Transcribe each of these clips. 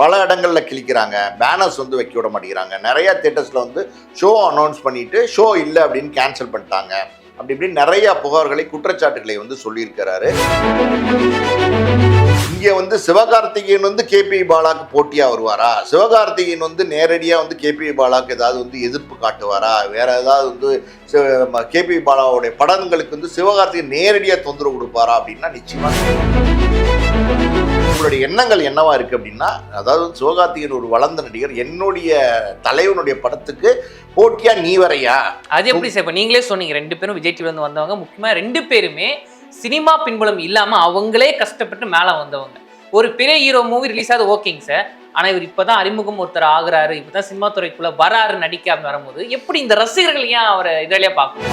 பல இடங்களில் கிழிக்கிறாங்க. பேனர்ஸ் வந்து வைக்க விட மாட்டேங்கிறாங்க. நிறைய தேட்டர்ஸில் வந்து ஷோ அனௌன்ஸ் பண்ணிட்டு ஷோ இல்லை அப்படின்னு கேன்சல் பண்ணிட்டாங்க. அப்படி இப்படின்னு நிறைய புகார்களை குற்றச்சாட்டுகளை வந்து சொல்லியிருக்கிறாரு. இங்கே வந்து சிவகார்த்திகேயன் வந்து கேபி பாலாக்கு போட்டியாக வருவாரா? சிவகார்த்திகேயன் வந்து நேரடியாக வந்து கேபி பாலாக்கு ஏதாவது வந்து எதிர்ப்பு காட்டுவாரா? வேற ஏதாவது வந்து கேபி பாலாவுடைய படங்களுக்கு வந்து சிவகார்த்திகேயன் நேரடியாக தொந்தரவு கொடுப்பாரா அப்படின்னா நிச்சயமாக அவருடைய எண்ணங்கள் என்னவா இருக்கு அப்படின்னா அதாவது சிவகார்த்திகன் ஒரு வளர்ந்த நடிகர் என்னுடைய தலைவனுடைய படத்துக்கு போட்டியா நீ வரையா? அது எப்படி சார் இப்போ நீங்களே சொன்னீங்க ரெண்டு பேரும் விஜய் டிவில இருந்து வந்தவங்க முக்கியமா ரெண்டு பேருமே சினிமா பின்புலம் இல்லாம அவங்களே கஷ்டப்பட்டு மேல வந்தவங்க. ஒரு பெரிய ஹீரோ மூவி ரிலீஸ் ஆகுது ஓகேங்க சார் ஆனால் இவர் இப்பதான் அறிமுகம் ஒருத்தர் ஆகுறாரு இப்பதான் சினிமா துறைக்குள்ளே வராரு நடிக்க அப்படின்னு வரும்போது எப்படி இந்த ரசிகர்கள் ஏன் அவரை இதிலேயே பார்க்கணும்?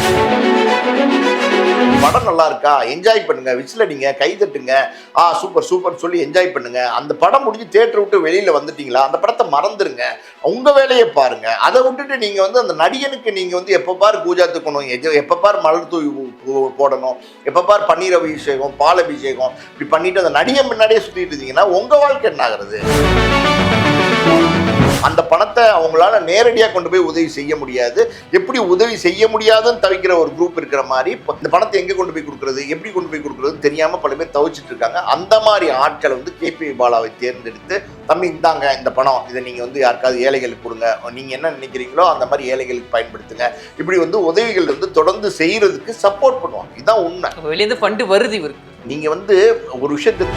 படம் நல்லா இருக்கா? என்ஜாய் பண்ணுங்க விசில் அடிங்க கை தட்டுங்க. ஆ சூப்பர் சூப்பர் சொல்லி என்ஜாய் பண்ணுங்க. அந்த படம் முடிஞ்சு தேட்டர் விட்டு வெளியில வந்துட்டீங்களா? அந்த படத்தை மறந்துருங்க. உங்க வேலையை பாருங்க. அதை விட்டுட்டு நீங்க வந்து அந்த நடிகனுக்கு நீங்க வந்து எப்ப பார் பூஜா தூக்கணும் எஜ- எப்ப பார் மலர் தூவி போடணும் எப்ப பார் பன்னீர் அபிஷேகம் பால் அபிஷேகம் இப்படி பண்ணிட்டு அந்த நடிகன் முன்னாடியே சுத்திட்டு இருந்தீங்கன்னா உங்க வாழ்க்கை என்ன ஆகுறது? அந்த பணத்தை அவங்களால நேரடியாக கொண்டு போய் உதவி செய்ய முடியாது. எப்படி உதவி செய்ய முடியாதுன்னு தவிக்கிற ஒரு குரூப் இருக்கிற மாதிரி இந்த பணத்தை எங்கே கொண்டு போய் கொடுக்குறது எப்படி கொண்டு போய் கொடுக்குறது தெரியாம பல பேர் தவிச்சிட்டு இருக்காங்க. அந்த மாதிரி ஆட்களை வந்து கேபி பாலாவை தேர்ந்தெடுத்து தம்பி இந்தாங்க இந்த பணம். இதை நீங்க வந்து யாருக்காவது ஏழைகளுக்கு கொடுங்க. நீங்க என்ன நினைக்கிறீங்களோ அந்த மாதிரி ஏழைகளுக்கு பயன்படுத்துங்க. இப்படி வந்து உதவிகள் வந்து தொடர்ந்து செய்யறதுக்கு சப்போர்ட் பண்ணுவாங்க. இதுதான் உண்மை. வெளிய ஃபண்டு வருது இவருக்கு. நீங்க வந்து ஒரு விஷயத்தை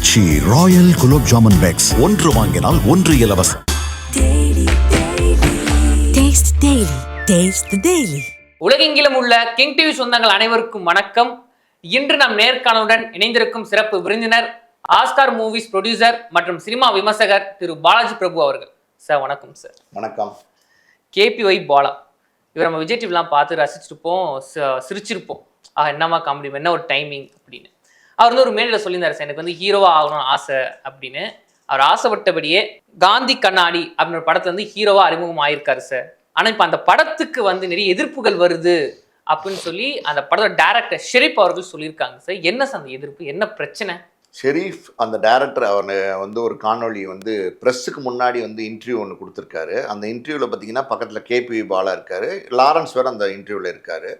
ஆச்சி ராயல் குலோப் ஜாமுன் பேக்ஸ் ஒன்று வாங்கினால் ஒன்று இலவசம். உலகெங்கிலும் உள்ள கிங் டிவி சொந்தங்கள் அனைவருக்கும் வணக்கம். இன்று நம் நேர்காணலுடன் இணைந்திருக்கும் சிறப்பு விருந்தினர் ஆஸ்கார் மூவிஸ் ப்ரொடியூசர் மற்றும் சினிமா விமர்சகர் திரு பாலாஜி பிரபு அவர்கள். சார் வணக்கம் சார். வணக்கம். கேபிஒய் பாலா. இவர் நம்ம விஜய் டிவிலாம் பார்த்து ரசிச்சிருப்போம் சிரிச்சிருப்போம். ஆ என்னம்மா காமெடி என்ன ஒரு டைமிங் அப்படின்னு. அவர் வந்து ஒரு மேடையில் சொல்லியிருந்தார் சார் எனக்கு வந்து ஹீரோவா ஆகணும்னு ஆசை அப்படின்னு. அவர் ஆசைப்பட்டபடியே காந்தி கண்ணாடி அப்படின்ற ஒரு படத்துல வந்து ஹீரோவா அறிமுகம் ஆயிருக்காரு சார். ஆனால் இப்போ அந்த படத்துக்கு வந்து நிறைய எதிர்ப்புகள் வருது அப்படின்னு சொல்லி அந்த படத்தோட டேரக்டர் ஷெரீப் அவர்கள் சொல்லியிருக்காங்க சார். என்ன சார் அந்த எதிர்ப்பு? என்ன பிரச்சனை? ஷெரீஃப் அந்த டேரக்டர் அவர் வந்து ஒரு காணொளி வந்து ப்ரெஸ்ஸுக்கு முன்னாடி வந்து இன்டர்வியூ ஒன்று கொடுத்துருக்காரு. அந்த இன்டர்வியூவில் பார்த்தீங்கன்னா பக்கத்தில் கேபி பாலா இருக்காரு. லாரன்ஸ் வேறு அந்த இன்டர்வியூவில் இருக்காரு.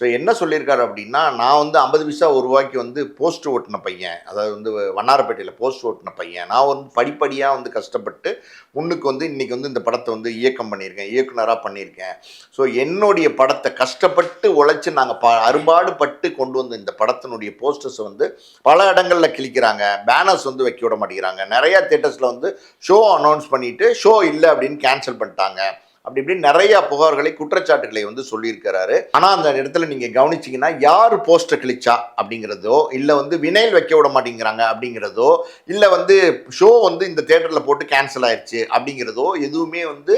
ஸோ என்ன சொல்லியிருக்காரு அப்படின்னா நான் வந்து ஐம்பது பைசா ஒரு ரூபாய்க்கு வந்து போஸ்ட் ஓட்டின பையன். அதாவது வந்து வண்ணாரப்பேட்டையில் போஸ்ட் ஓட்டின பையன். நான் வந்து படிப்படியாக வந்து கஷ்டப்பட்டு முன்னுக்கு வந்து இன்றைக்கி வந்து இந்த படத்தை வந்து இயக்கம் பண்ணியிருக்கேன் இயக்குனராக பண்ணியிருக்கேன். ஸோ என்னுடைய படத்தை கஷ்டப்பட்டு உழைச்சி நாங்கள் ப அரும்பாடுபட்டு கொண்டு வந்த இந்த படத்தினுடைய போஸ்டர்ஸ் வந்து பல இடங்களில் கிழிக்கிறாங்க. பேனர்ஸ் வந்து வைக்க விட மாட்டேங்கிறாங்க. நிறையா தேட்டர்ஸில் வந்து ஷோ அனௌன்ஸ் பண்ணிவிட்டு ஷோ இல்லை அப்படின்னு கேன்சல் பண்ணிட்டாங்க. அப்படி இப்படின்னு நிறைய புகார்களை குற்றச்சாட்டுகளை வந்து சொல்லியிருக்கிறாரு. ஆனால் அந்த இடத்துல நீங்கள் கவனிச்சிங்கன்னா யார் போஸ்டர் கிழிச்சா அப்படிங்கிறதோ இல்லை வந்து வினைல் வைக்க விட மாட்டேங்கிறாங்க அப்படிங்கிறதோ இல்லை வந்து ஷோ வந்து இந்த தேட்டரில் போட்டு கேன்சல் ஆயிடுச்சு அப்படிங்கிறதோ எதுவுமே வந்து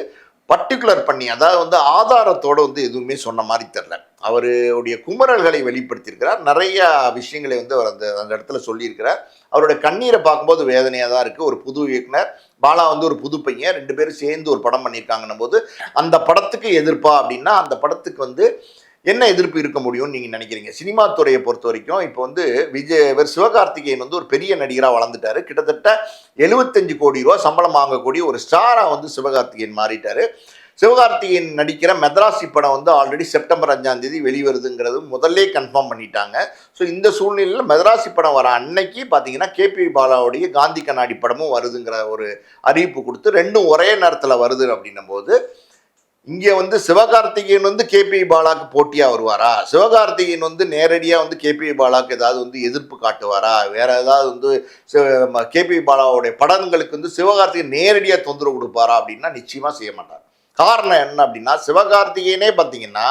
பர்டிகுலர் பண்ணி அதாவது வந்து ஆதாரத்தோட வந்து எதுவுமே சொன்ன மாதிரி தெரில அவருடைய குமரல்களை வெளிப்படுத்தியிருக்கிறார். நிறைய விஷயங்களை வந்து அவர் அந்த அந்த இடத்துல சொல்லியிருக்கிறார். அவருடைய கண்ணீரை பார்க்கும்போது வேதனையாக தான் இருக்குது ஒரு புது இயக்குனர் பாலா வந்து ஒரு புது பையன் ரெண்டு பேரும் சேர்ந்து ஒரு படம் பண்ணியிருக்காங்கன்னும் போது அந்த படத்துக்கு எதிர்ப்பா அப்படின்னா அந்த படத்துக்கு வந்து என்ன எதிர்ப்பு இருக்க முடியும்னு நீங்கள் நினைக்கிறீங்க? சினிமா துறையை பொறுத்த வரைக்கும் இப்போ வந்து விஜய் இவர் சிவகார்த்திகேயன் வந்து ஒரு பெரிய நடிகராக வளர்ந்துட்டாரு. கிட்டத்தட்ட எழுபத்தஞ்சு கோடி ரூபா சம்பளம் வாங்கக்கூடிய ஒரு ஸ்டாராக வந்து சிவகார்த்திகேயன் மாறிட்டார். சிவகார்த்திகேயன் நடிக்கிற மெத்ராசி படம் வந்து ஆல்ரெடி செப்டம்பர் அஞ்சாம் தேதி வெளிவருதுங்கிறது முதல்லே கன்ஃபார்ம் பண்ணிட்டாங்க. ஸோ இந்த சூழ்நிலையில் மெத்ராசி படம் வர அன்னைக்கு பார்த்தீங்கன்னா கேபி பாலாவுடைய காந்தி கண்ணாடி படமும் வருதுங்கிற ஒரு அறிவிப்பு கொடுத்து ரெண்டும் ஒரே நேரத்தில் வருது அப்படின்னும் போது இங்கே வந்து சிவகார்த்திகேயன் வந்து கேபி பாலாக்கு போட்டியாக வருவாரா? சிவகார்த்திகேயன் வந்து நேரடியாக வந்து கேபி பாலாக்கு ஏதாவது வந்து எதிர்ப்பு காட்டுவாரா? வேற ஏதாவது வந்து கேபி பாலாவுடைய படங்களுக்கு வந்து சிவகார்த்திகேயன் நேரடியாக தொந்தரவு கொடுப்பாரா அப்படின்னா நிச்சயமாக செய்ய மாட்டார். காரணம் என்ன அப்படின்னா சிவகார்த்திகேயனே பார்த்தீங்கன்னா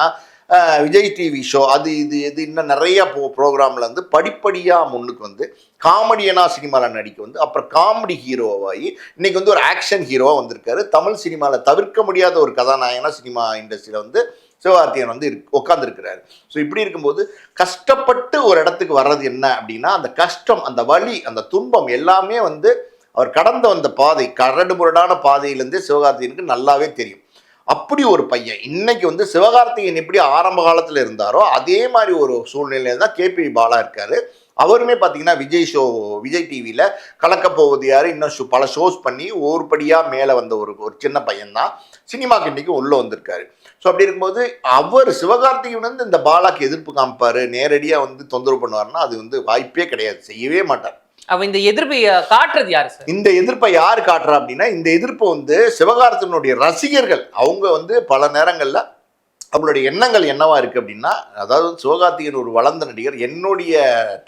விஜய் டிவி ஷோ அது இது இது இன்னும் நிறைய ப்ரோ ப்ரோக்ராமில் வந்து படிப்படியாக முன்னுக்கு வந்து காமெடியனாக சினிமாவில் நடிக்க வந்து அப்புறம் காமெடி ஹீரோவாகி இன்றைக்கி வந்து ஒரு ஆக்ஷன் ஹீரோவாக வந்திருக்காரு. தமிழ் சினிமாவில் தவிர்க்க முடியாத ஒரு கதாநாயகனாக சினிமா இண்டஸ்ட்ரியில் வந்து சிவகார்த்தியன் வந்து இருக்கு உட்காந்துருக்கிறாரு ஸோ இப்படி இருக்கும்போது கஷ்டப்பட்டு ஒரு இடத்துக்கு வர்றது என்ன அப்படின்னா அந்த கஷ்டம் அந்த வலி அந்த துன்பம் எல்லாமே வந்து அவர் கடந்து வந்த பாதை கரடு முரடான பாதையிலேருந்து சிவகார்த்தியனுக்கு நல்லாவே தெரியும். அப்படி ஒரு பையன். இன்னைக்கு வந்து சிவகார்த்திகேயன் எப்படி ஆரம்ப காலத்தில் இருந்தாரோ அதே மாதிரி ஒரு சூழ்நிலையில தான் கேபி பாலா இருக்காரு. அவருமே பார்த்தீங்கன்னா விஜய் ஷோ விஜய் டிவியில் கலக்கப் போவது யார் இன்னும் ஷோ பல ஷோஸ் பண்ணி ஒரு படியாக மேலே வந்த ஒரு ஒரு சின்ன பையன்தான். சினிமாக்கு இன்னைக்கு உள்ளே வந்திருக்காரு. ஸோ அப்படி இருக்கும்போது அவர் சிவகார்த்திகேயன் வந்து இந்த பாலாக்கு எதிர்ப்பு காமிப்பார். நேரடியாக வந்து தொந்தரவு பண்ணுவார்னா அது வந்து வாய்ப்பே கிடையாது. செய்யவே மாட்டார். அப்ப இந்த எதிர்ப்பை காட்டுறது யாரு சார்? இந்த எதிர்ப்பை யார் காட்டுறா அப்படின்னா இந்த எதிர்ப்பு வந்து சிவகார்த்திகனுடைய ரசிகர்கள். அவங்க வந்து பல நேரங்களில் அவங்களுடைய எண்ணங்கள் என்னவா இருக்கு அப்படின்னா அதாவது சிவகார்த்திகேயன் ஒரு வளர்ந்த நடிகர் என்னுடைய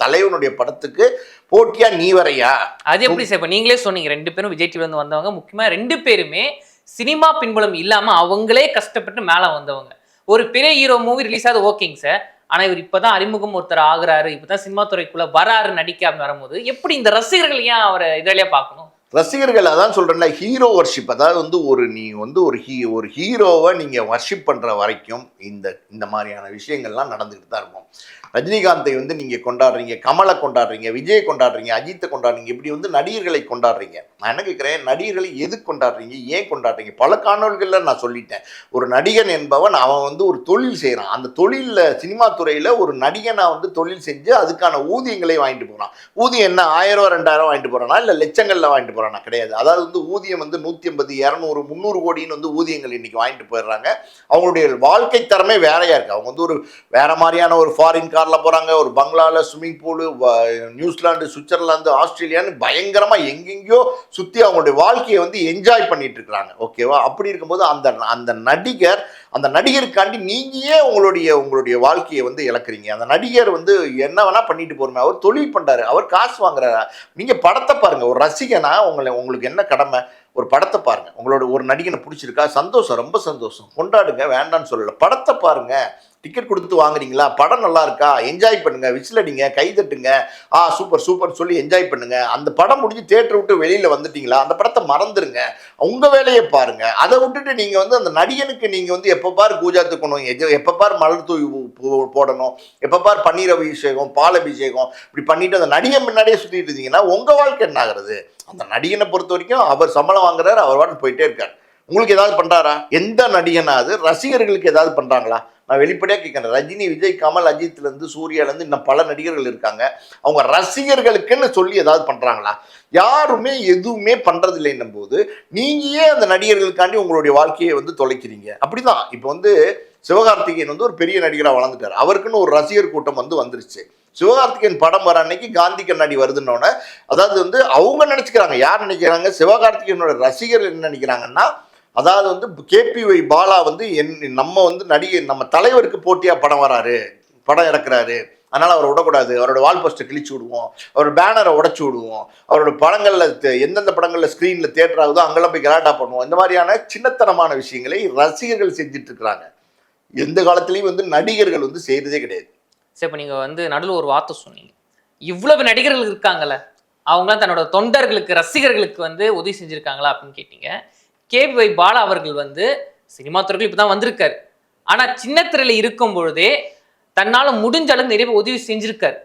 தலைவனுடைய படத்துக்கு போட்டியா நீ வரையா? அது எப்படி சார் இப்ப நீங்களே சொன்னீங்க ரெண்டு பேரும் விஜய் டிவில இருந்து வந்தவங்க முக்கியமா ரெண்டு பேருமே சினிமா பின்புலம் இல்லாம அவங்களே கஷ்டப்பட்டு மேல வந்தவங்க. ஒரு பெரிய ஹீரோ மூவி ரிலீஸ் ஆகுது ஓகேங்க சார். ஆனால் இவர் இப்போ தான் அறிமுகம் ஒருத்தர் ஆகுறாரு. இப்பதான் சினிமா துறைக்குள்ளே வராரு நடிக்க வரும்போது எப்படி இந்த ரசிகர்கள் ஏன் அவரை இதிலேயே பார்க்கணும்? ரசிகர்கள் அதான் சொல்கிறேன்னா ஹீரோ வர்ஷிப் அதாவது வந்து ஒரு நீ வந்து ஒரு ஹீ ஒரு ஹீரோவை நீங்கள் வர்ஷிப் பண்ணுற வரைக்கும் இந்த இந்த மாதிரியான விஷயங்கள்லாம் நடந்துக்கிட்டு தான் இருக்கும். ரஜினிகாந்தை வந்து நீங்க கொண்டாடுறீங்க கமலை கொண்டாடுறீங்க விஜய் கொண்டாடுறீங்க அஜித்தை கொண்டாடுறீங்க இப்படி வந்து நடிகர்களை கொண்டாடுறீங்க. நான் என்ன கேட்குறேன் நடிகர்களை எது கொண்டாடுறீங்க? ஏன் கொண்டாடுறீங்க? பல காணொல்களில் நான் சொல்லிட்டேன். ஒரு நடிகன் என்பவன் அவன் வந்து ஒரு தொழில் செய்கிறான் அந்த தொழிலில் சினிமா துறையில் ஒரு நடிகனா வந்து தொழில் செஞ்சு அதுக்கான ஊதியங்களை வாங்கிட்டு போகிறான் ஊதியம் என்ன? ஆயிரம் ரெண்டாயிரம் வாங்கிட்டு போகிறானா இல்லை லட்சங்களில் வாங்கிட்டு போகிறானா கிடையாது. அதாவது வந்து ஊதியம் வந்து நூற்றி ஐம்பது இரநூறு முந்நூறு கோடின்னு வந்து ஊதியங்கள் இன்னைக்கு வாங்கிட்டு போயிடுறாங்க. அவங்களுடைய வாழ்க்கை தரமே வேறையாக இருக்குது அவங்க வந்து ஒரு வேற மாதிரியான ஒரு ஃபாரின் காரில் போகிறாங்க ஒரு பங்களாவில் swimming pool New Zealand Switzerland ஆஸ்திரேலியான்னு பயங்கரமாக எங்கெங்கேயோ சுற்றி அவங்களுடைய வாழ்க்கையை வந்து என்ஜாய் பண்ணிட்டு இருக்கிறாங்க ஓகேவா அப்படி இருக்கும்போது அந்த அந்த நடிகர் அந்த நடிகருக்காண்டி நீங்களே ஏன் உங்களுடைய உங்களுடைய வாழ்க்கையை வந்து இழக்கிறீங்க. அந்த நடிகர் வந்து என்ன வேணால் பண்ணிட்டு போறமே அவர் தொழில் பண்ணுறாரு அவர் காசு வாங்குறாரா. நீங்கள் படத்தை பாருங்கள் ஒரு ரசிகனா உங்களை உங்களுக்கு என்ன கடமை? ஒரு படத்தை பாருங்க. உங்களோட ஒரு நடிகனை பிடிச்சிருக்கா? சந்தோஷம் ரொம்ப சந்தோஷம். கொண்டாடுங்க வேண்டாம்னு சொல்லலை. படத்தை பாருங்க. டிக்கெட் கொடுத்து வாங்குறீங்களா? படம் நல்லா இருக்கா? என்ஜாய் பண்ணுங்க. விசில் அடிங்க கை தட்டுங்க. ஆ சூப்பர் சூப்பர் சொல்லி என்ஜாய் பண்ணுங்க. அந்த படம் முடிஞ்சு தேட்டர் விட்டு வெளியில வந்துட்டீங்களா? அந்த படத்தை மறந்துருங்க. உங்க வேலையை பாருங்க. அதை விட்டுட்டு நீங்க வந்து அந்த நடிகனுக்கு நீங்க வந்து எப்போ பார் பூஜா தூக்கணும் எப்போ பார் மலர் தூவி போ- போடணும்? எப்போ பார் பன்னீர் அபிஷேகம் பால் அபிஷேகம்? இப்படி பண்ணிட்டு அந்த நடிகன் முன்னாடியே சுத்திட்டு இருந்தீங்கன்னா உங்க வாழ்க்கை என்ன ஆகுறது? அந்த நடிகனை பொறுத்த வரைக்கும் அவர் சம்பளம் வாங்குறாரு அவர் வாட்டு போயிட்டே இருக்கார். உங்களுக்கு ஏதாவது பண்றாரா? எந்த நடிகனாவது ரசிகர்களுக்கு ஏதாவது பண்றாங்களா? நான் வெளிப்படையாக கேட்குறேன். ரஜினி விஜய் கமல் அஜித்லேருந்து சூர்யாலேருந்து இன்னும் பல நடிகர்கள் இருக்காங்க. அவங்க ரசிகர்களுக்குன்னு சொல்லி ஏதாவது பண்ணுறாங்களா யாருமே எதுவுமே பண்ணுறதில்லைன்னும் போது நீங்கள் ஏன் அந்த நடிகர்களுக்காண்டி உங்களுடைய வாழ்க்கையை வந்து தொலைக்கிறீங்க? அப்படிதான். இப்போ வந்து சிவகார்த்திகேயன் வந்து ஒரு பெரிய நடிகராக வளர்ந்துட்டார். அவருக்குன்னு ஒரு ரசிகர் கூட்டம் வந்து வந்துருச்சு. சிவகார்த்திகேயன் படம் வர அன்னைக்கு காந்தி கண்ணாடி வருதுன்னொன்னே அதாவது வந்து அவங்க நினச்சிக்கிறாங்க. யார் நினைக்கிறாங்க? சிவகார்த்திகேயனோட ரசிகர்கள் என்ன நினைக்கிறாங்கன்னா அதாவது வந்து கேபிஒய் பாலா வந்து என் நம்ம வந்து நடிகை நம்ம தலைவருக்கு போட்டியாக படம் வராரு படம் இறக்குறாரு. அதனால் அவரை விடக்கூடாது. அவரோட வால் போஸ்ட்டை கிழிச்சு விடுவோம். அவரோட பேனரை உடச்சி விடுவோம். அவரோட படங்களில் எந்தெந்த படங்களில் ஸ்க்ரீனில் தேட்டர் ஆகுதோ அங்கெல்லாம் போய் கலாட்டா பண்ணுவோம். இந்த மாதிரியான சின்னத்தனமான விஷயங்களை ரசிகர்கள் செஞ்சிட்ருக்கிறாங்க எந்த காலத்துலேயும் வந்து நடிகர்கள் வந்து செய்கிறதே கிடையாது. சரி இப்போ நீங்கள் வந்து நடுவில் ஒரு வார்த்தை சொன்னீங்க. இவ்வளவு நடிகர்கள் இருக்காங்கல்ல அவங்களாம் தன்னோட தொண்டர்களுக்கு ரசிகர்களுக்கு வந்து உதவி செஞ்சுருக்காங்களா அப்படின்னு கேட்டீங்க. வை பாலா அவர்கள் வந்து சினிமா துறைகள் இப்போ தான் வந்திருக்காரு. ஆனால் சின்ன திரையில் இருக்கும் பொழுதே தன்னால் முடிஞ்ச அளவு நிறைய உதவி செஞ்சுருக்காரு.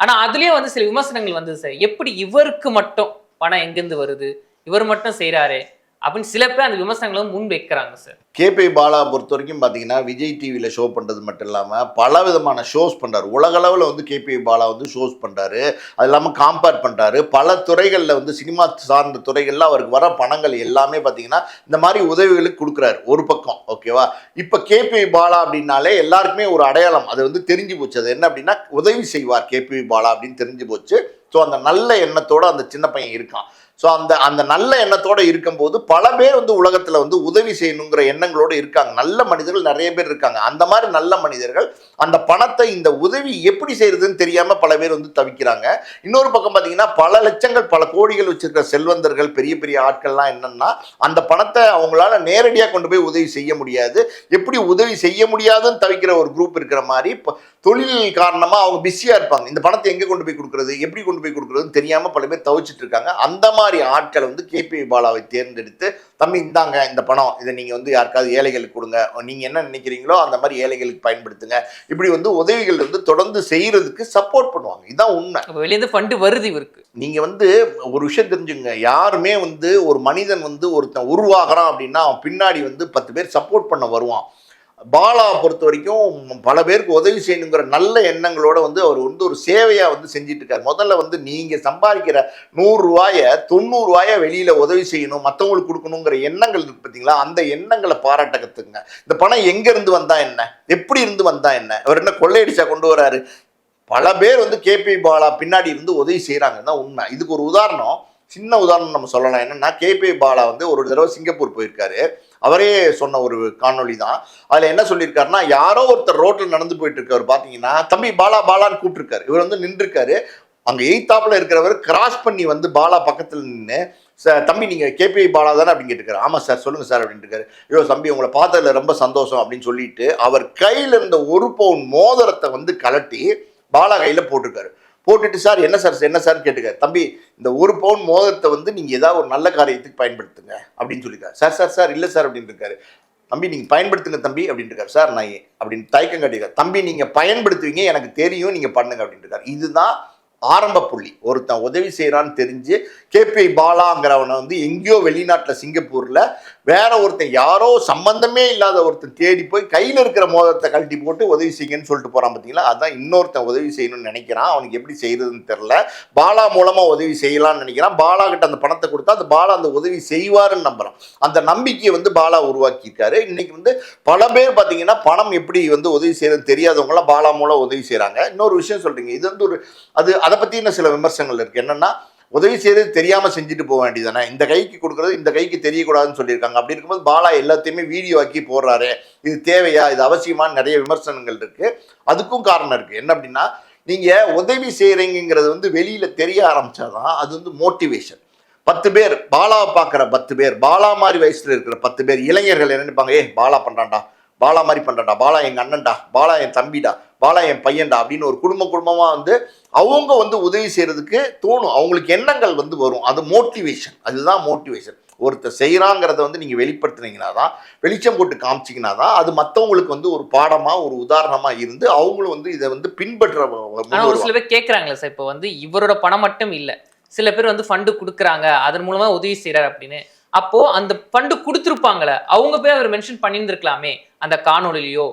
ஆனால் அதுலேயே வந்து சில விமர்சனங்கள் வந்தது சார். எப்படி இவருக்கு மட்டும் பணம் எங்கேருந்து வருது? இவர் மட்டும் செய்கிறாரே அப்படின்னு சில பேர் அந்த விமர்சனங்களை முன் வைக்கிறாங்க சார். கேபி பாலா பொறுத்த வரைக்கும் பார்த்தீங்கன்னா விஜய் டிவியில் ஷோ பண்ணுறது மட்டும் இல்லாமல் பல விதமான ஷோஸ் பண்ணுறாரு உலகளவில் வந்து கேபி பாலா வந்து ஷோஸ் பண்ணுறாரு அது இல்லாமல் காம்பேர் பண்ணுறாரு பல துறைகளில் வந்து சினிமா சார்ந்த துறைகளில் அவருக்கு வர பணங்கள் எல்லாமே பார்த்தீங்கன்னா இந்த மாதிரி உதவிகளுக்கு கொடுக்குறாரு. ஒரு பக்கம் ஓகேவா இப்போ கேபி பாலா அப்படின்னாலே எல்லாருக்குமே ஒரு அடையாளம். அது வந்து தெரிஞ்சு போச்சு. அது என்ன அப்படின்னா உதவி செய்வார் கேபி பாலா அப்படின்னு தெரிஞ்சு போச்சு. ஸோ அந்த நல்ல எண்ணத்தோடு அந்த சின்ன பையன் இருக்கான். ஸோ அந்த அந்த நல்ல எண்ணத்தோடு இருக்கும்போது பல பேர் வந்து உலகத்தில் வந்து உதவி செய்யணுங்கிற எண்ணங்களோடு இருக்காங்க. நல்ல மனிதர்கள் நிறைய பேர் இருக்காங்க. அந்த மாதிரி நல்ல மனிதர்கள் அந்த பணத்தை இந்த உதவி எப்படி செய்யறதுன்னு தெரியாமல் பல பேர் வந்து தவிக்கிறாங்க. இன்னொரு பக்கம் பார்த்தீங்கன்னா பல லட்சங்கள் பல கோடிகள் வச்சிருக்கிற செல்வந்தர்கள் பெரிய பெரிய ஆட்கள்லாம் என்னன்னா அந்த பணத்தை அவங்களால நேரடியாக கொண்டு போய் உதவி செய்ய முடியாது. எப்படி உதவி செய்ய முடியாதுன்னு தவிக்கிற ஒரு குரூப் இருக்கிற மாதிரி இப்போ தொழில் காரணமாக அவங்க பிஸியாக இருப்பாங்க. இந்த பணத்தை எங்கே கொண்டு போய் கொடுக்குறது? எப்படி கொண்டு போய் கொடுக்குறதுன்னு தெரியாமல் பல பேர் தவிச்சிட்டு இருக்காங்க. அந்த மாதிரி ஆட்கள் வந்து கேபி பாலாவை தேர்ந்தெடுத்து தம்பி இந்தாங்க இந்த பணம் இதை நீங்கள் வந்து யாருக்காவது ஏழைகளுக்கு கொடுங்க. நீங்கள் என்ன நினைக்கிறீங்களோ அந்த மாதிரி ஏழைகளுக்கு பயன்படுத்துங்க. இப்படி வந்து உதவிகள் வந்து தொடர்ந்து செய்கிறதுக்கு சப்போர்ட் பண்ணுவாங்க. இதுதான் உண்மை. அப்போ வெளியேருந்து ஃபண்டு வருது இவருக்கு. நீங்க வந்து ஒரு விஷயம் தெரிஞ்சுங்க யாருமே வந்து ஒரு மனிதன் வந்து ஒருத்தன் உருவாகிறான் அப்படின்னா அவன் பின்னாடி வந்து பத்து பேர் சப்போர்ட் பண்ண வருவான். பாலா பொறுத்த வரைக்கும் பல பேருக்கு உதவி செய்யணுங்கிற நல்ல எண்ணங்களோட வந்து அவர் வந்து ஒரு சேவையாக வந்து செஞ்சுட்டு இருக்காரு முதல்ல வந்து நீங்கள் சம்பாதிக்கிற நூறுரூவாயை தொண்ணூறுரூவாயை வெளியில் உதவி செய்யணும் மற்றவங்களுக்கு கொடுக்கணுங்கிற எண்ணங்கள் இருக்கு பார்த்தீங்களா அந்த எண்ணங்களை பாராட்ட கத்துக்குங்க. இந்த பணம் எங்கேருந்து வந்தால் என்ன? எப்படி இருந்து வந்தால் என்ன? அவர் என்ன கொள்ளையடிச்சா கொண்டு வராரு? பல பேர் வந்து கேபி பாலா பின்னாடி இருந்து உதவி செய்கிறாங்கன்னா தான் உண்மை. இதுக்கு ஒரு உதாரணம் சின்ன உதாரணம் நம்ம சொல்லலாம். என்னன்னா கேபி பாலா வந்து ஒரு தடவை சிங்கப்பூர் போயிருக்காரு. அவரே சொன்ன ஒரு காணொளி தான் அதில் என்ன சொல்லியிருக்காருன்னா யாரோ ஒருத்தர் ரோட்டில் நடந்து போயிட்டு இருக்காரு பார்த்தீங்கன்னா தம்பி பாலா பாலான்னு கூப்பிட்டுருக்காரு. இவர் வந்து நின்றுருக்காரு. அங்கே எய்த்தாப்பில் இருக்கிறவர் கிராஸ் பண்ணி வந்து பாலா பக்கத்தில் நின்று சார் தம்பி நீங்கள் கேபிஐ பாலா தானே? அப்படின்னு கேட்டுருக்காரு. ஆமாம் சார் சொல்லுங்கள் சார் அப்படின்னு இருக்காரு. ஐயோ தம்பி உங்களை பார்த்ததில் ரொம்ப சந்தோஷம் அப்படின்னு சொல்லிட்டு அவர் கையில் இருந்த ஒரு பவுன் மோதிரத்தை வந்து கலட்டி பாலா கையில் போட்டிருக்காரு. போட்டுட்டு சார் என்ன சார் என்ன சார் கேட்டுக்க. தம்பி இந்த ஒரு பவுன் மோதிரத்தை வந்து நீங்கள் ஏதாவது ஒரு நல்ல காரியத்துக்கு பயன்படுத்துங்க அப்படின்னு சொல்லியிருக்காரு. சார் சார் சார் இல்லை சார் அப்படின்னு இருக்காரு. தம்பி நீங்கள் பயன்படுத்துங்க தம்பி அப்படின்னு இருக்காரு. சார் நான் அப்படின்னு தயக்கம் கட்டியிருக்காரு. தம்பி நீங்கள் பயன்படுத்துவீங்க எனக்கு தெரியும் நீங்கள் பண்ணுங்க அப்படின்னு இருக்காரு. இதுதான் ஆரம்ப புள்ளி. ஒருத்தன் உதவி செய்கிறான்னு தெரிஞ்சு கேபி பாலாங்கிறவனை வந்து எங்கேயோ வெளிநாட்டில் சிங்கப்பூரில் வேற ஒருத்தன் யாரோ சம்பந்தமே இல்லாத ஒருத்தன் தேடி போய் கையில் இருக்கிற மோதிரத்தை கழட்டி போட்டு உதவி செய்யுங்கன்னு சொல்லிட்டு போகிறான் பார்த்தீங்களா அதான் இன்னொருத்தன் உதவி செய்யணும்னு நினைக்கிறான். அவனுக்கு எப்படி செய்யறதுன்னு தெரில பாலா மூலமாக உதவி செய்யலாம்னு நினைக்கிறான். பாலா கிட்ட அந்த பணத்தை கொடுத்தா அந்த பாலா அந்த உதவி செய்வாருன்னு நம்புகிறான் அந்த நம்பிக்கையை வந்து பாலா உருவாக்கியிருக்காரு. இன்னைக்கு வந்து பல பேர் பார்த்தீங்கன்னா பணம் எப்படி வந்து உதவி செய்யறது தெரியாதவங்களாம் பாலா மூலம் உதவி செய்கிறாங்க இன்னொரு விஷயம் சொல்கிறீங்க இது வந்து ஒரு அது அதை பற்றின சில விமர்சனங்கள் இருக்குது என்னென்னா உதவி செய்யறது தெரியாமல் செஞ்சுட்டு போக வேண்டியதானே இந்த கைக்கு கொடுக்குறது இந்த கைக்கு தெரியக்கூடாதுன்னு சொல்லியிருக்காங்க. அப்படி இருக்கும்போது பாலா எல்லாத்தையுமே வீடியோ ஆக்கி போடுறாரு. இது தேவையா? இது அவசியமான்னு நிறைய விமர்சனங்கள் இருக்குது அதுக்கும் காரணம் இருக்குது என்ன அப்படின்னா நீங்கள் உதவி செய்கிறீங்கிறது வந்து வெளியில் தெரிய ஆரம்பிச்சாதான் அது வந்து மோட்டிவேஷன் பத்து பேர் பாலாவை பார்க்குற பத்து பேர் பாலா மாதிரி வயசில் இருக்கிற பத்து பேர் இளைஞர்கள் என்ன நினைப்பாங்க? ஏ பாலா பண்ணுறான்டா பாலா மாதிரி பண்ணுறான்டா பாலா எங்கள் அண்ணன்டா. பாலா என் தம்பிடா. பாலா என் பையன்டா. அப்படின்னு ஒரு குடும்ப குடும்பமாக வந்து அவங்க வந்து உதவி செய்யறதுக்கு தோணும். அவங்களுக்கு எண்ணங்கள் வந்து வரும். அது மோட்டிவேஷன் அதுதான் மோட்டிவேஷன் ஒருத்தர் செய்கிறாங்கிறத வந்து நீங்கள் வெளிப்படுத்துனீங்கன்னா தான் வெளிச்சம் போட்டு காமிச்சிங்கன்னா தான் அது மற்றவங்களுக்கு வந்து ஒரு பாடமாக ஒரு உதாரணமாக இருந்து அவங்களும் வந்து இதை வந்து பின்பற்ற ஒரு. சில பேர் கேக்குறாங்களே சார். இப்போ வந்து இவரோட பணம் மட்டும் இல்ல. சில பேர் வந்து ஃபண்டு கொடுக்குறாங்க. அதன் மூலமா உதவி செய்றாரு அப்படின்னு. அப்போ அந்த ஃபண்டு கொடுத்துருப்பாங்களே அவங்க பேர் அவர் மென்ஷன் பண்ணியிருந்திருக்கலாமே அந்த காணொளிலையோ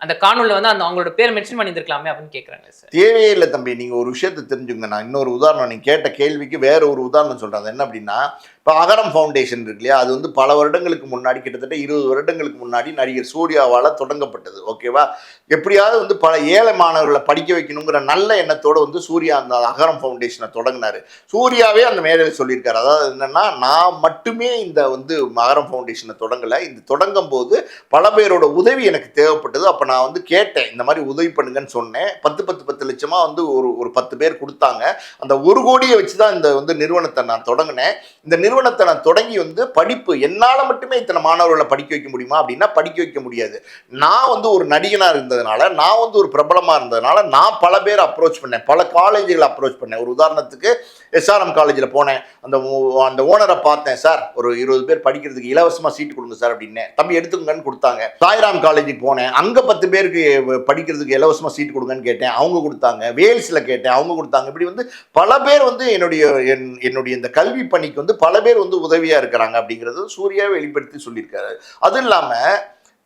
அந்த காணொலியில் வந்து அந்த அவங்களோட பேர் மென்ஷன் பண்ணியிருக்கலாமே அப்படின்னு கேட்குறாங்க சார் தேவையே இல்லை தம்பி. நீங்கள் ஒரு விஷயத்தை தெரிஞ்சுங்க நான் இன்னொரு உதாரணம் நீங்கள் கேட்ட கேள்விக்கு வேற ஒரு உதாரணம் சொல்கிறேன் என்ன அப்படின்னா இப்போ அகரம் ஃபவுண்டேஷன் இருக்கு இல்லையா? அது வந்து பல வருடங்களுக்கு முன்னாடி கிட்டத்தட்ட இருபது வருடங்களுக்கு முன்னாடி நடிகர் சூர்யாவால் தொடங்கப்பட்டது ஓகேவா எப்படியாவது வந்து பல ஏழை மாணவர்களை படிக்க வைக்கணுங்கிற நல்ல எண்ணத்தோடு வந்து சூர்யா அந்த அகரம் ஃபவுண்டேஷனை தொடங்கினார். சூர்யாவே அந்த மேடையில் சொல்லியிருக்காரு. அதாவது என்னென்னா நான் மட்டுமே இந்த வந்து அகரம் ஃபவுண்டேஷனை தொடங்கலை. இந்த தொடங்கும் போது பல பேரோட உதவி எனக்கு தேவைப்பட்டது. அப்போ நான் வந்து கேட்டேன் இந்த மாதிரி உதவி பண்ணுங்கன்னு சொன்னேன். பத்து பத்து பத்து லட்சமாக வந்து ஒரு ஒரு பத்து பேர் கொடுத்தாங்க. அந்த ஒரு கோடியை வச்சு தான் இந்த வந்து நிறுவனத்தை நான் தொடங்கினேன். இந்த நிறுவனத்தை நான் தொடங்கி வந்து படிப்பு என்னால் மட்டுமே இத்தனை மாணவர்களை படிக்க வைக்க முடியுமா அப்படின்னா படிக்க வைக்க முடியாது. நான் வந்து ஒரு நடிகனாக இருந்ததுனால நான் வந்து ஒரு பிரபலமாக இருந்ததுனால நான் பல பேர் அப்ரோச் பண்ணேன். பல காலேஜுகளை அப்ரோச் பண்ணேன். ஒரு உதாரணத்துக்கு எஸ்ஆர்எம் காலேஜில் போனேன். அந்த ஓ- அந்த ஓனரை பார்த்தேன் சார் ஒரு இருபது பேர் படிக்கிறதுக்கு இலவசமாக சீட்டு கொடுங்க சார் அப்படின்னு. தம்பி எடுத்துக்கங்கன்னு கொடுத்தாங்க. சாய்ராம் காலேஜுக்கு போனேன். அங்கே பத்து பேருக்கு படிக்கிறதுக்கு இலவசமாக சீட் கொடுங்கன்னு கேட்டேன். அவங்க கொடுத்தாங்க. வேல்ஸில் கேட்டேன். அவங்க கொடுத்தாங்க. இப்படி வந்து பல பேர் வந்து என்னுடைய என் என்னுடைய இந்த கல்வி பணிக்கு வந்து பல பேர் வந்து உதவியாக இருக்கிறாங்க அப்படிங்கிறது சூர்யா வெளிப்படுத்தி சொல்லியிருக்காரு. அதுவும் இல்லாமல்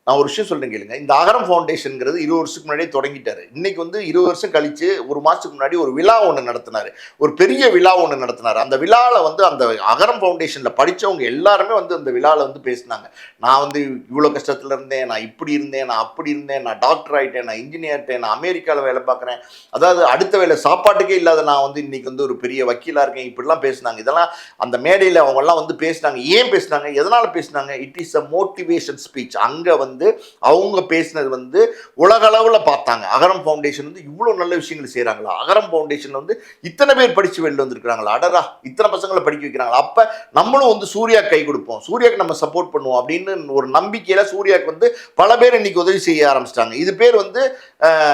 நான் ஒரு விஷயம் சொல்கிறேன் கேளுங்க. இந்த அகரம் ஃபவுண்டேஷனுங்கிறது இருபது வருஷத்துக்கு முன்னாடியே தொடங்கிட்டாரு. இன்னைக்கு வந்து இருபது வருஷம் கழிச்சு ஒரு மாதத்துக்கு முன்னாடி ஒரு விழா ஒன்று நடத்தினார். ஒரு பெரிய விழா ஒன்று நடத்தினாரு. அந்த விழாவில் வந்து அந்த அகரம் ஃபவுண்டேஷனில் படித்தவங்க எல்லாருமே வந்து அந்த விழாவில் வந்து பேசினாங்க. நான் வந்து இவ்வளோ கஷ்டத்தில் இருந்தேன் நான் இப்படி இருந்தேன் நான் அப்படி இருந்தேன் நான் டாக்டர் ஆகிட்டேன் நான் இன்ஜினியர் ஆகிட்டேன் நான் அமெரிக்காவில் வேலை பார்க்குறேன். அதாவது அடுத்த வேலை சாப்பாட்டுக்கே இல்லாத நான் வந்து இன்னைக்கு வந்து ஒரு பெரிய வக்கீலாக இருக்கேன். இப்படிலாம் பேசினாங்க. இதெல்லாம் அந்த மேடையில் அவங்கெல்லாம் வந்து பேசினாங்க. ஏன் பேசினாங்க? எதனால் பேசினாங்க? It is a motivation speech அங்கே வந்து வந்து அவங்க பேசினது வந்து உலகளவில் பார்த்தாங்க. அகரம் ஃபவுண்டேஷன் வந்து இவ்வளோ நல்ல விஷயங்கள் செய்கிறாங்களா அகரம் ஃபவுண்டேஷன் வந்து இத்தனை பேர் படித்து வெளில வந்திருக்கிறாங்களா? அடரா இத்தனை பசங்களை படிக்க வைக்கிறாங்களா? அப்போ நம்மளும் வந்து சூர்யா கை கொடுப்போம். சூர்யாக்கு நம்ம சப்போர்ட் பண்ணுவோம் அப்படின்னு ஒரு நம்பிக்கையில் சூர்யாவுக்கு வந்து பல பேர் இன்னைக்கு உதவி செய்ய ஆரம்பிச்சிட்டாங்க. இது பேர் வந்து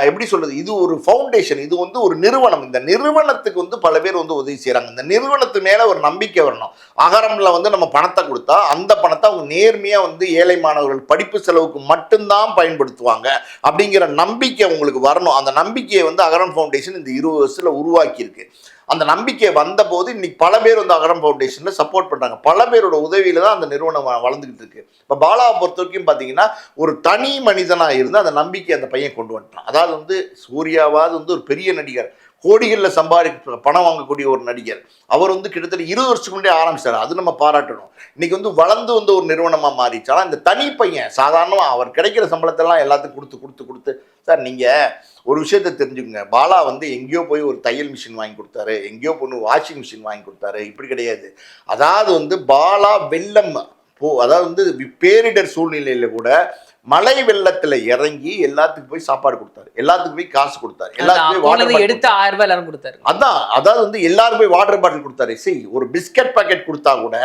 எப்படி சொல்கிறது இது ஒரு ஃபவுண்டேஷன் இது வந்து ஒரு நிறுவனம். இந்த நிறுவனத்துக்கு வந்து பல பேர் வந்து உதவி செய்கிறாங்க இந்த நிறுவனத்து மேலே ஒரு நம்பிக்கை வரணும். அகரம்ல வந்து நம்ம பணத்தை கொடுத்தா அந்த பணத்தை அவங்க நேர்மையாக வந்து ஏழை மாணவர்கள் படிப்பு செலவு அளவுக்கு மட்டும்தான் பயன்படுத்துவாங்க அப்படிங்கிற நம்பிக்கை உங்களுக்கு வரணும். அந்த நம்பிக்கையை வந்து அகரம் ஃபவுண்டேஷன் இந்த இருபது வருஷத்தில் உருவாக்கியிருக்கு. அந்த நம்பிக்கை வந்தபோது இன்னைக்கு பல பேர் வந்து அகரம் ஃபவுண்டேஷனில் சப்போர்ட் பண்ணுறாங்க பல பேரோட உதவியில் தான் அந்த நிறுவனம் வளர்ந்துக்கிட்டு இருக்கு. இப்போ பாலாவை பொறுத்த வரைக்கும் பார்த்தீங்கன்னா ஒரு தனி மனிதனாக இருந்து அந்த நம்பிக்கை அந்த பையன் கொண்டு வந்துட்டான். அதாவது வந்து சூர்யாவாவது வந்து ஒரு பெரிய நடிகர். கோடிகளில் சம்பாதி பணம் வாங்கக்கூடிய ஒரு நடிகர். அவர் வந்து கிட்டத்தட்ட இருபது வருஷத்துக்கு முன்னாடி ஆரம்பிச்சார். அது நம்ம பாராட்டணும். இன்னைக்கு வந்து வளர்ந்து வந்து ஒரு நிறுவனமாக மாறிச்சு ஆனால் இந்த தனி பையன் சாதாரணமாக அவர் கிடைக்கிற சம்பளத்தெல்லாம் எல்லாத்துக்கும் கொடுத்து கொடுத்து கொடுத்து சார் நீங்கள் ஒரு விஷயத்த தெரிஞ்சுக்கோங்க. பாலா வந்து எங்கேயோ போய் ஒரு தையல் மிஷின் வாங்கி கொடுத்தாரு. எங்கேயோ பொண்ணு வாஷிங் மிஷின் வாங்கி கொடுத்தாரு. இப்படி கிடையாது. அதாவது வந்து பாலா வெள்ளம் போ அதாவது வந்து வி- பேரிடர் சூழ்நிலையில் கூட மழை வெள்ளத்துல இறங்கி எல்லாத்துக்கும் போய் சாப்பாடு கொடுத்தாரு. எல்லாத்துக்கும் போய் காசு கொடுத்தாரு. எல்லாத்துக்கும் bottle எடுத்து ஆயிரம் ரூபாய் எல்லாரும் கொடுத்தாரு. அதான் அதாவது வந்து எல்லாரும் போய் வாட்டர் பாட்டில் கொடுத்தாரு. சரி ஒரு பிஸ்கட் பாக்கெட் கொடுத்தா கூட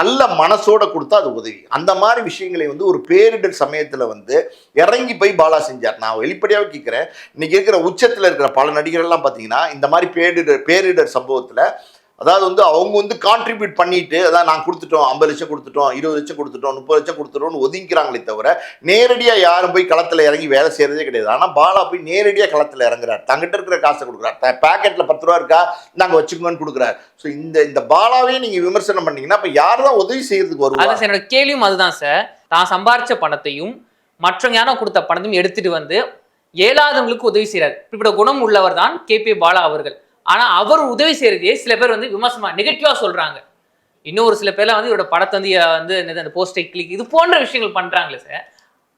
நல்ல மனசோட கொடுத்தா அது உதவி. அந்த மாதிரி விஷயங்களை வந்து ஒரு பேரிடர் சமயத்துல வந்து இறங்கி போய் பாலா செஞ்சார். நான் வெளிப்படையாவே கேட்கிறேன் இன்னைக்கு இருக்கிற உச்சத்துல இருக்கிற பல நடிகர்கள்லாம் பார்த்தீங்கன்னா இந்த மாதிரி பேரிடர் பேரிடர் சம்பவத்துல அதாவது வந்து அவங்க வந்து கான்ட்ரிபியூட் பண்ணிட்டு அதான் நான் கொடுத்துட்டோம் ஐம்பது லட்சம் கொடுத்துட்டோம் இருபது லட்சம் கொடுத்துட்டோம் முப்பது லட்சம் கொடுத்துட்டோம்னு ஒதுங்கிறாங்களே தவிர நேரடியாக யாரும் போய் களத்தில் இறங்கி வேலை செய்கிறதே கிடையாது. ஆனால் பாலா போய் நேரடியாக களத்தில் இறங்குறார். தங்கிட்ட இருக்கிற காசை கொடுக்குறார். பேக்கெட்டில் பத்து ரூபா இருக்கா? நாங்கள் வச்சுக்கோங்கன்னு கொடுக்குறாரு. ஸோ இந்த இந்த பாலாவே நீங்கள் விமர்சனம் பண்ணீங்கன்னா அப்போ யார் தான் உதவி செய்யறதுக்கு வருவாங்க சார் என்னோட கேள்வியும் அதுதான் சார். தான் சம்பாரிச்ச பணத்தையும் மற்றவங்க யாரும் கொடுத்த பணத்தையும் எடுத்துட்டு வந்து ஏழாதவங்களுக்கு உதவி செய்கிறார் இப்படி குணம் உள்ளவர் தான் கேபி பாலா அவர்கள். ஆனால் அவர் உதவி செய்கிறதே சில பேர் வந்து விமர்சனமாக நெகட்டிவாக சொல்கிறாங்க இன்னும் ஒரு சில பேர்லாம் வந்து இவரோட படத்தை வந்து வந்து என்னது அந்த போஸ்டை கிளிக் இது போன்ற விஷயங்கள் பண்ணுறாங்களே சார்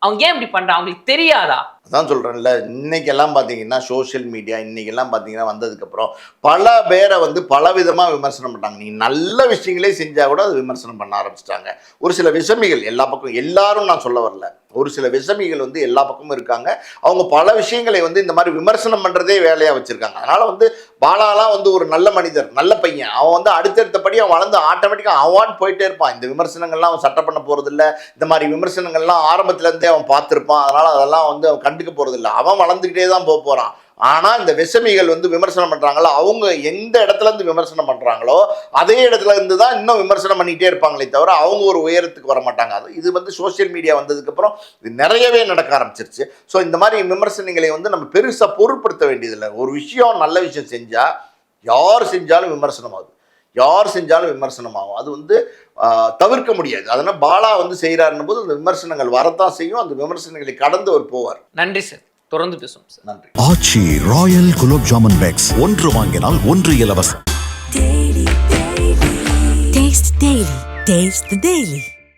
அவங்க ஏன் இப்படி பண்ணுறாங்க அவங்களுக்கு தெரியாதா? அதான் சொல்கிறேன்ல இன்னைக்கெல்லாம் பார்த்தீங்கன்னா சோஷியல் மீடியா இன்னைக்கெல்லாம் பார்த்தீங்கன்னா வந்ததுக்கப்புறம் பல பேரை வந்து பல விதமாக விமர்சனம் பண்ணாங்க நீங்கள் நல்ல விஷயங்களே செஞ்சால் கூட அது விமர்சனம் பண்ண ஆரம்பிச்சிட்டாங்க. ஒரு சில விஷமிகள் எல்லா பக்கம் எல்லாரும் நான் சொல்ல வரல. ஒரு சில விஷமிகள் வந்து எல்லா பக்கமும் இருக்காங்க. அவங்க பல விஷயங்களை வந்து இந்த மாதிரி விமர்சனம் பண்ணுறதே வேலையாக வச்சுருக்காங்க. அதனால் வந்து பாலாலாம் வந்து ஒரு நல்ல மனிதர் நல்ல பையன். அவன் வந்து அடுத்தடுத்தபடி அவன் வளர்ந்து ஆட்டோமேட்டிக்காக அவான் போயிட்டே இருப்பான். இந்த விமர்சனங்கள்லாம் அவன் சட்டை பண்ண போகிறதில்ல இந்த மாதிரி விமர்சனங்கள்லாம் ஆரம்பத்துலேருந்தே அவன் பார்த்துருப்பான். அதனால் அதெல்லாம் வந்து அவன் கண்டுக்க போகிறதில்ல அவன் வளர்ந்துக்கிட்டே தான் போக போகிறான் ஆனால் இந்த விஷமிகள் வந்து விமர்சனம் பண்ணுறாங்களோ அவங்க எந்த இடத்துல இருந்து விமர்சனம் பண்ணுறாங்களோ அதே இடத்துல இருந்து தான் இன்னும் விமர்சனம் பண்ணிகிட்டே இருப்பாங்களே தவிர அவங்க ஒரு உயரத்துக்கு வர மாட்டாங்க. அது இது வந்து சோஷியல் மீடியா வந்ததுக்கப்புறம் இது நிறையவே நடக்க ஆரம்பிச்சிருச்சு. ஸோ இந்த மாதிரி விமர்சனங்களை வந்து நம்ம பெருசாக பொருட்படுத்த வேண்டியதில்லை. ஒரு விஷயம் நல்ல விஷயம் செஞ்சால் யார் செஞ்சாலும் விமர்சனம் ஆகுது யார் செஞ்சாலும் விமர்சனம் ஆகும் அது வந்து தவிர்க்க முடியாது. அதனால் பாலா வந்து செய்கிறாருன்னும் போது அந்த விமர்சனங்கள் வரத்தான் செய்யும். அந்த விமர்சனங்களை கடந்து அவர் போவார். நன்றி சார் தொடர்ந்து பேசுவோம் சார். நன்றி. Aachi royal gulab jamun packs. ஒன்று வாங்கினால் ஒன்று இலவசம். Daily,